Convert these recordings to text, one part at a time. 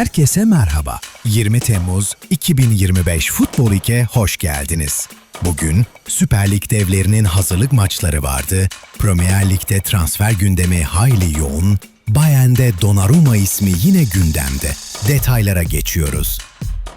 Herkese merhaba. 20 Temmuz 2025 Futbol 2'ye hoş geldiniz. Bugün Süper Lig devlerinin hazırlık maçları vardı. Premier Lig'de transfer gündemi hayli yoğun. Bayern'de Donnarumma ismi yine gündemde. Detaylara geçiyoruz.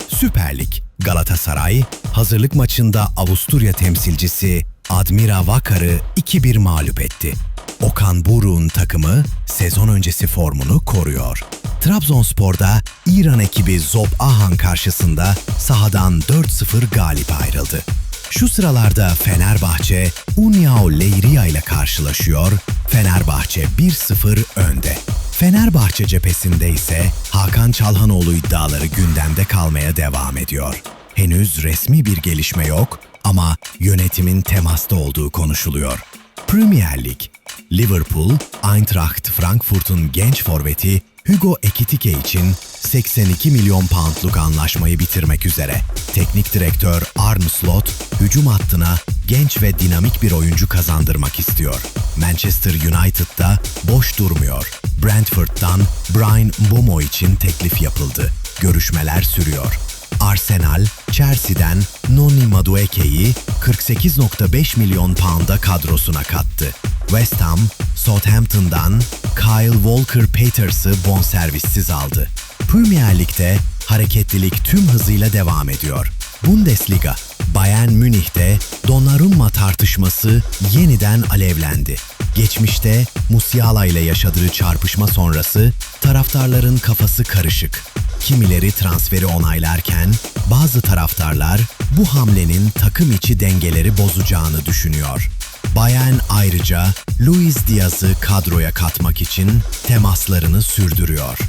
Süper Lig Galatasaray hazırlık maçında Avusturya temsilcisi Admira Vakar'ı 2-1 mağlup etti. Okan Buruk'un takımı sezon öncesi formunu koruyor. Trabzonspor'da İran ekibi Zob Ahan karşısında sahadan 4-0 galip ayrıldı. Şu sıralarda Fenerbahçe Uniao Leiria ile karşılaşıyor. Fenerbahçe 1-0 önde. Fenerbahçe cephesinde ise Hakan Çalhanoğlu iddiaları gündemde kalmaya devam ediyor. Henüz resmi bir gelişme yok ama yönetimin temasta olduğu konuşuluyor. Premier Lig Liverpool, Eintracht Frankfurt'un genç forveti Hugo Ekitike için 82 milyon poundluk anlaşmayı bitirmek üzere. Teknik direktör Arne Slot, hücum hattına genç ve dinamik bir oyuncu kazandırmak istiyor. Manchester United'da boş durmuyor. Brentford'dan Brian Mbomo için teklif yapıldı. Görüşmeler sürüyor. Arsenal, Chelsea'den Noni Madueke'yi 48.5 milyon pound'a kadrosuna kattı. West Ham, Southampton'dan Kyle Walker-Peters'ı bonservissiz aldı. Premier Lig'de hareketlilik tüm hızıyla devam ediyor. Bundesliga, Bayern Münih'te Donnarumma tartışması yeniden alevlendi. Geçmişte Musiala ile yaşadığı çarpışma sonrası taraftarların kafası karışık. Kimileri transferi onaylarken bazı taraftarlar bu hamlenin takım içi dengeleri bozacağını düşünüyor. Bayern ayrıca Luis Diaz'ı kadroya katmak için temaslarını sürdürüyor.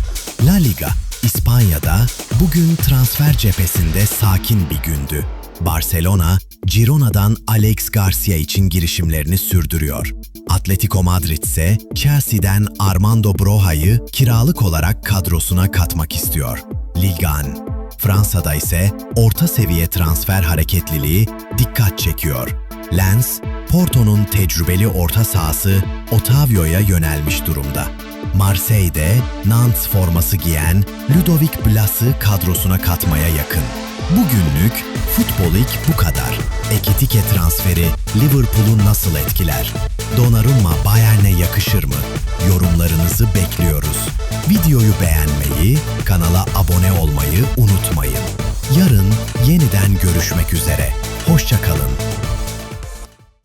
La Liga, İspanya'da bugün transfer cephesinde sakin bir gündü. Barcelona, Girona'dan Alex Garcia için girişimlerini sürdürüyor. Atletico Madrid ise Chelsea'den Armando Broja'yı kiralık olarak kadrosuna katmak istiyor. Ligan, Fransa'da ise orta seviye transfer hareketliliği dikkat çekiyor. Lens, Porto'nun tecrübeli orta sahası Otavio'ya yönelmiş durumda. Marseille'de Nantes forması giyen Ludovic Blas'ı kadrosuna katmaya yakın. Bugünlük Futbol Lig bu kadar. Ekitike transferi Liverpool'u nasıl etkiler? Donnarumma Bayern'e yakışır mı? Yorumlarınızı bekliyoruz. Videoyu beğenmeyi, kanala abone olmayı unutmayın. Yarın yeniden görüşmek üzere. Hoşçakalın.